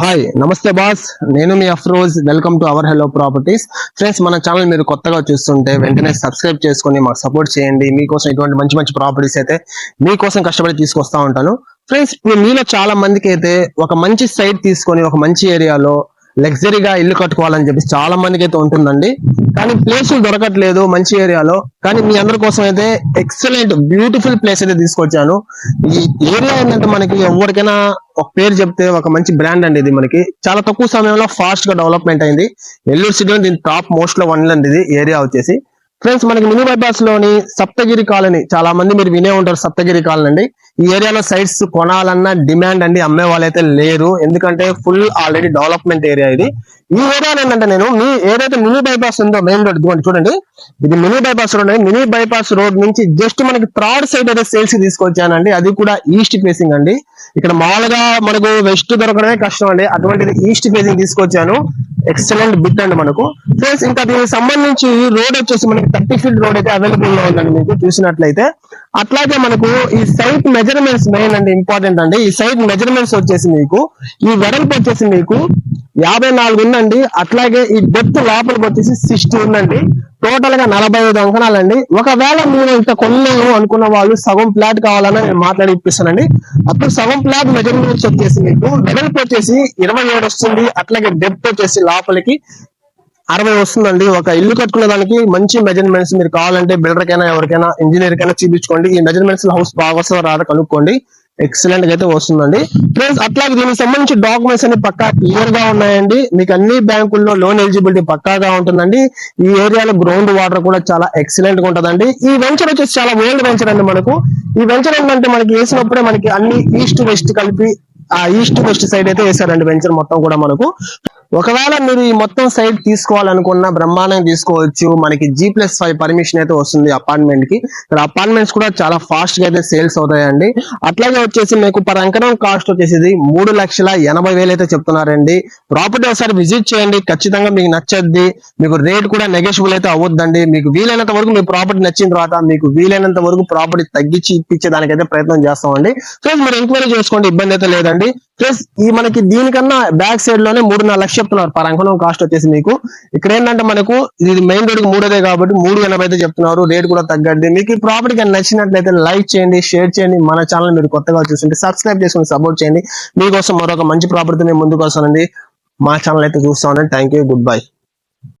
Hi నమస్తే boss. నేను మీ Afroz. Welcome to our hello properties. Friends మన ఛానల్ మీరు కొత్తగా చూస్తుంటే వెంటనే సబ్స్క్రైబ్ చేసుకొని మాకు సపోర్ట్ చేయండి. మీకోసం ఇటువంటి మంచి మంచి ప్రాపర్టీస్ అయితే మీకోసం కష్టపడి తీసుకొస్తా ఉంటాను. ఫ్రెండ్స్ ఇప్పుడు మీలో చాలా మందికి అయితే ఒక మంచి సైట్ తీసుకొని ఒక మంచి ఏరియాలో లగ్జరీగా ఇల్లు కట్టుకోవాలని చెప్పి చాలా మందికి అయితే ఉంటుందండి. కానీ ప్లేసులు దొరకట్లేదు మంచి ఏరియాలో. కానీ మీ అందరి కోసం అయితే ఎక్సలెంట్ బ్యూటిఫుల్ ప్లేస్ అయితే తీసుకొచ్చాను. ఈ ఏరియా ఏంటంటే మనకి ఎవరికైనా ఒక పేరు చెప్తే ఒక మంచి బ్రాండ్ అండి ఇది మనకి. చాలా తక్కువ సమయంలో ఫాస్ట్గా డెవలప్మెంట్ అయింది. నెల్లూరు సిటీలో దీని టాప్ మోస్ట్లో వన్ అండి ఇది ఏరియా వచ్చేసి. ఫ్రెండ్స్ మనకి మినీ బైపాస్లోని సప్తగిరి కాలనీ చాలా మంది మీరు వినే ఉంటారు సప్తగిరి కాలనీ అండి. ఈ ఏరియాలో సైట్స్ కొనాలన్న డిమాండ్ అండి అమ్మే వాళ్ళైతే లేరు. ఎందుకంటే ఫుల్ ఆల్రెడీ డెవలప్మెంట్ ఏరియా ఇది. ఈ ఏరియా ఏంటంటే నేను మీ ఏదైతే మినీ బైపాస్ ఉందో మెయిన్ రోడ్ ఇదిగోండి చూడండి. ఇది mini bypass road mini bypass road నుంచి జస్ట్ మనకి థర్డ్ సైడ్ అయితే సేల్స్ తీసుకొచ్చానండి. అది కూడా ఈస్ట్ ఫేసింగ్ అండి. ఇక్కడ మామూలుగా మనకు వెస్ట్ దొరకడమే కష్టం అండి. అటువంటిది ఈస్ట్ ఫేసింగ్ తీసుకొచ్చాను. ఎక్సలెంట్ బిట్ అండి మనకు. ఫ్రెండ్స్ ఇంకా దీనికి సంబంధించి రోడ్ వచ్చేసి మనకి థర్టీ ఫీట్ రోడ్ అయితే అవైలబుల్లో ఉందండి మీకు చూసినట్లయితే. అట్లాగే మనకు ఈ సైట్ మెజర్మెంట్స్ మెయిన్ అండి ఇంపార్టెంట్ అండి. ఈ సైట్ మెజర్మెంట్స్ వచ్చేసి మీకు ఈ వెడల్పు వచ్చేసి మీకు యాభై నాలుగు ఉందండి. అట్లాగే ఈ డెప్త్ లోపలికి వచ్చేసి సిక్స్టీ ఉందండి. టోటల్గా నలభై ఐదు అంకణాలండి. ఒకవేళ మీరు ఇంత కొన్నాను అనుకున్న వాళ్ళు సగం ప్లాట్ కావాలని నేను మాట్లాడి ఇప్పిస్తానండి. అప్పుడు సగం ప్లాట్ మెజర్మెంట్స్ వచ్చేసి మీకు వెడల్పు వచ్చేసి ఇరవై ఏడు వస్తుంది. అట్లాగే డెప్త్ వచ్చేసి లోపలికి అరవై వస్తుందండి. ఒక ఇల్లు కట్టుకునే దానికి మంచి మెజర్మెంట్స్ మీరు కావాలంటే బిల్డర్కైనా ఎవరికైనా ఇంజనీర్కైనా చూపించుకోండి. ఈ మెజర్మెంట్స్ హౌస్ బాగా వస్తుందో రాదో కనుక్కోండి. ఎక్సలెంట్గా అయితే వస్తుందండి. ఫ్రెండ్స్ అట్లాగే దీనికి సంబంధించి డాక్యుమెంట్స్ అన్ని పక్కా క్లియర్గా ఉన్నాయండి. మీకు అన్ని బ్యాంకుల్లో లోన్ ఎలిజిబిలిటీ పక్కాగా ఉంటుందండి. ఈ ఏరియాలో గ్రౌండ్ వాటర్ కూడా చాలా ఎక్సలెంట్గా ఉంటుందండి. ఈ వెంచర్ వచ్చేసి చాలా ఓల్డ్ వెంచర్ అండి మనకు. ఈ వెంచర్ ఏంటంటే మనకి వేసినప్పుడే మనకి అన్ని ఈస్ట్ వెస్ట్ కలిపి ఆ ఈస్ట్ వెస్ట్ సైడ్ అయితే వేసారండి వెంచర్ మొత్తం కూడా మనకు. ఒకవేళ మీరు ఈ మొత్తం సైట్ తీసుకోవాలనుకున్న బ్రహ్మాండం తీసుకోవచ్చు. మనకి జీ ప్లస్ ఫైవ్ పర్మిషన్ అయితే వస్తుంది అపార్ట్మెంట్కి. ఇక్కడ అపార్ట్మెంట్స్ కూడా చాలా ఫాస్ట్గా అయితే సేల్స్ అవుతాయండి. అట్లాగే వచ్చేసి మీకు పర్ కాస్ట్ వచ్చేసి ఇది మూడు లక్షల ఎనభై వేలు అయితే చెప్తున్నారండి. ప్రాపర్టీ ఒకసారి విజిట్ చేయండి. ఖచ్చితంగా మీకు నచ్చద్ది. మీకు రేట్ కూడా నెగోషియబుల్ అయితే అవ్వద్దండి. మీకు వీలైనంత వరకు మీ ప్రాపర్టీ నచ్చిన తర్వాత మీకు వీలైనంత వరకు ప్రాపర్టీ తగ్గించి ఇప్పించే దానికైతే ప్రయత్నం చేస్తామండి. ఫ్రెండ్స్ మీరు ఎంక్వైరీ చేసుకోండి. ఇబ్బంది అయితే లేదండి. ప్లస్ ఈ మనకి దీనికన్నా బ్యాక్ సైడ్లోనే మూడున్నర లక్షలు చెప్తున్నారు. పర్ అంకణం కాస్ట్ వచ్చేసి మీకు ఇక్కడ ఏంటంటే మనకు ఇది మెయిన్ రోడ్ మూడోదే కాబట్టి మూడు ఎనభై అయితే చెప్తున్నారు. రేట్ కూడా తగ్గండి. మీకు ఈ ప్రాపర్టీ కానీ నచ్చినట్లయితే లైక్ చేయండి షేర్ చేయండి. మన ఛానల్ మీరు కొత్తగా చూసింటే సబ్స్క్రైబ్ చేసుకుని సపోర్ట్ చేయండి. మీకోసం మరొక మంచి ప్రాపర్టీ మేము ముందుకు వస్తానండి. మా ఛానల్ అయితే చూస్తా ఉండండి. Thank you good bye